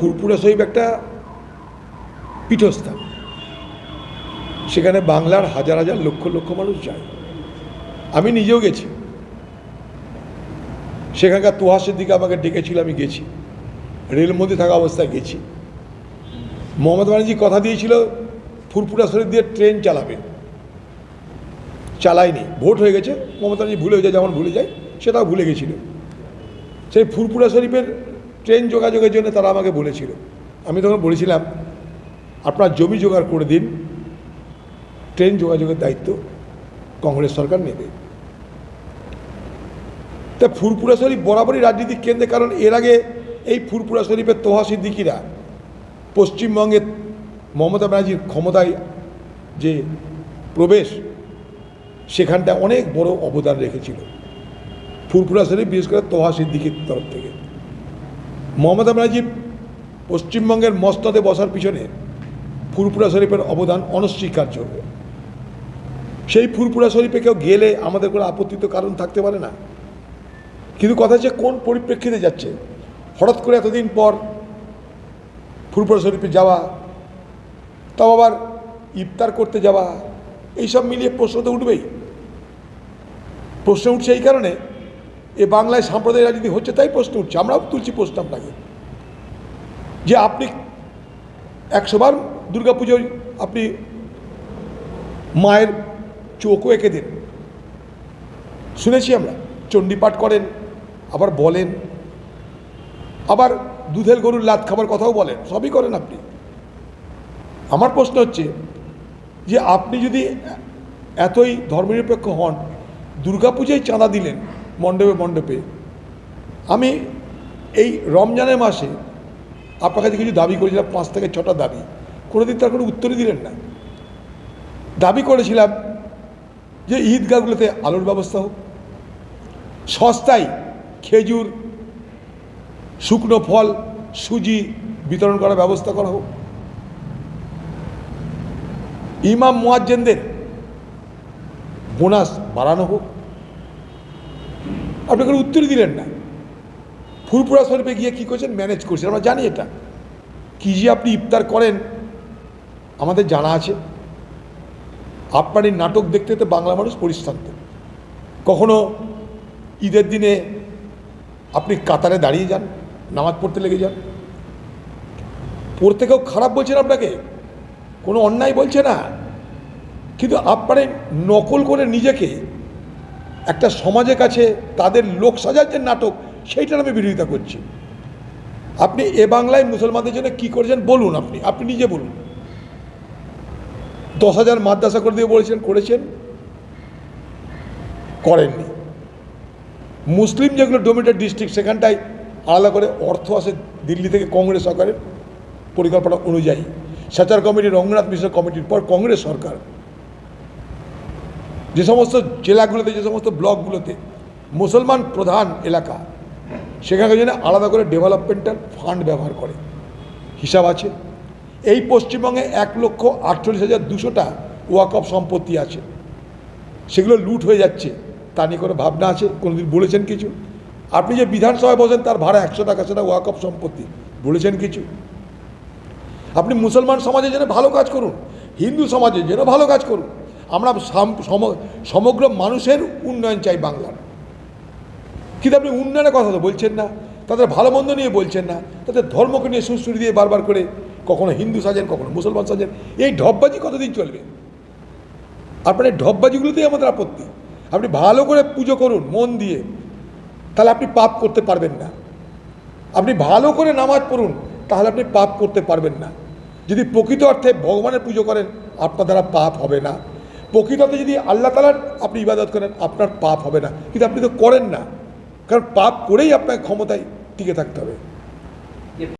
ফুরপুরা শহীদ একটা পীঠস্থান। সেখানে বাংলার হাজার হাজার লক্ষ লক্ষ মানুষ যায়। আমি নিজেও গেছি। সেখানকার তোহাসের দিকে আমাকে ডেকেছিল, আমি গেছি। রেলমন্ত্রী থাকা অবস্থায় গেছি। মমতা ব্যানার্জি কথা দিয়েছিল ফুরপুরা শরীফ দিয়ে ট্রেন চালাবে। চালায়নি, ভোট হয়ে গেছে। মমতা ভুলে যায়, যেমন ভুলে যায়, সেটাও ভুলে গেছিল। সেই ফুরপুরা শরীফের ট্রেন যোগাযোগের জন্য তারা আমাকে বলেছিল। আমি তখন বলেছিলাম, আপনার জমি জোগাড় করে দিন। ট্রেন যোগাযোগের দায়িত্ব কংগ্রেস সরকার নেবে। তা ফুরপুরা শরীফ বরাবরই রাজনীতির কেন্দ্রে, কারণ এর আগে এই ফুরপুরা শরীফের তোহা সিদ্দিকিরা পশ্চিমবঙ্গের মমতা ব্যানার্জির ক্ষমতায় যে প্রবেশ, সেখানটা অনেক বড় অবদান রেখেছিল। ফুরপুরা শরীফ, বিশেষ করে তোহা সিদ্দিকির তরফ থেকে। মমতা ব্যানার্জি পশ্চিমবঙ্গের মস্তদে বসার পিছনে ফুরপুরা শরীফের অবদান অনস্বীকার্য। সেই ফুরপুরা শরীফে কেউ গেলে আমাদের কোনো আপত্তি তো কারণ থাকতে পারে না। কিন্তু কথা হচ্ছে কোন পরিপ্রেক্ষিতে যাচ্ছে? হঠাৎ করে এতদিন পর ফুরপুরা শরীফে যাওয়া, তাও আবার ইফতার করতে যাওয়া, এইসব মিলিয়ে প্রশ্ন তো উঠবেই। প্রশ্ন উঠছে এই কারণে এ বাংলায় সাম্প্রদায়িক রাজনীতি হচ্ছে তাই প্রশ্ন উঠছে, আমরাও তুলছি প্রশ্ন আপনাকে। যে আপনি একশোবার দুর্গা পুজোয় আপনি মায়ের চোখও এঁকে দিন। শুনেছি আমরা চণ্ডীপাঠ করেন, আবার বলেন, আবার দুধের গরুর লাত খাবার কথাও বলেন, সবই করেন আপনি। আমার প্রশ্ন হচ্ছে যে আপনি যদি এতই ধর্মনিরপেক্ষ হন, দুর্গাপুজোয় চাঁদা দিলেন মণ্ডপে মণ্ডপে। আমি এই রমজানের মাসে আপনার কাছে কিছু দাবি করেছিলাম, পাঁচ থেকে ছটা দাবি। কোনোদিন তার কোনো উত্তরই দিলেন না। দাবি করেছিলাম যে ঈদগাহগুলোতে আলোর ব্যবস্থা হোক, সস্তায় খেজুর, শুকনো ফল, সুজি বিতরণ করার ব্যবস্থা করা হোক। ইমাম মোয়াজ্জেনদের বোনাস বাড়ানো হোক। আপনি কোনো উত্তরই দিলেন না। ফুরপুরা শরীফে গিয়ে কী করছেন? ম্যানেজ করছেন। আমরা জানি এটা। কী যে আপনি ইফতার করেন, আমাদের জানা আছে। আপনার এই নাটক দেখতে তো বাংলা মানুষ পরিশ্রান্ত। কখনো ঈদের দিনে আপনি কাতারে দাঁড়িয়ে যান, নামাজ পড়তে লেগে যান। পড়তে কেউ খারাপ বলছেন আপনাকে? কোনো অন্যায় বলছে না। কিন্তু আপনার নকল করে নিজেকে একটা সমাজের কাছে তাদের লোক সাজার যে নাটক, সেইটার আমি বিরোধিতা করছি। আপনি এ বাংলায় মুসলমানদের জন্য কী করেছেন বলুন আপনি আপনি নিজে বলুন। দশ হাজার মাদ্রাসা করে দিয়ে বলেছেন, করেছেন? করেননি। মুসলিম যেগুলো ডোমিনেটেড ডিস্ট্রিক্ট, সেখানটায় আলাদা করে অর্থ আসে দিল্লি থেকে কংগ্রেস সরকারের পরিকল্পনা অনুযায়ী। সাচার কমিটি, রঙ্গনাথ মিশ্র কমিটির পর কংগ্রেস সরকার যে সমস্ত জেলাগুলোতে, যে সমস্ত ব্লকগুলোতে মুসলমান প্রধান এলাকা সেখানকার জন্য আলাদা করে ডেভেলপমেন্টাল ফান্ড ব্যবহার করে। হিসাব আছে। এই পশ্চিমবঙ্গে এক লক্ষ আটচল্লিশ হাজার দুশোটা ওয়াকফ সম্পত্তি আছে। সেগুলো লুট হয়ে যাচ্ছে। তা নিয়ে কোনো ভাবনা আছে? কোনোদিন বলেছেন কিছু? আপনি যে বিধানসভায় বসেন, তার ভাড়া একশো টাকা, সেটা ওয়াকফ সম্পত্তি। বলেছেন কিছু? আপনি মুসলমান সমাজের জন্য ভালো কাজ করুন। হিন্দু সমাজের জন্য ভালো কাজ করুন। আমরা সমগ্র মানুষের উন্নয়ন চাই বাংলার। কিন্তু আপনি উন্নয়নের কথা তো বলছেন না, তাদের ভালো মন্দ নিয়ে বলছেন না, তাদের ধর্মকে নিয়ে সুশ্রী দিয়ে বারবার করে কখনো হিন্দু সাজেন, কখনো মুসলমান সাজেন, এই ঢপবাজি কতদিন চলবে? আপনার এই ঢপবাজিগুলোতেই আমাদের আপত্তি। আপনি ভালো করে পুজো করুন, মন দিয়ে, তাহলে আপনি পাপ করতে পারবেন না। আপনি ভালো করে নামাজ পড়ুন, তাহলে আপনি পাপ করতে পারবেন না। যদি প্রকৃত অর্থে ভগবানের পুজো করেন, আপনার দ্বারা পাপ হবে না। প্রকৃত অর্থে যদি আল্লাহ তালার আপনি ইবাদত করেন, আপনার পাপ হবে না। কিন্তু আপনি তো করেন না। কারণ পাপ করেই আপনার ক্ষমতায় টিকে থাকতে হবে।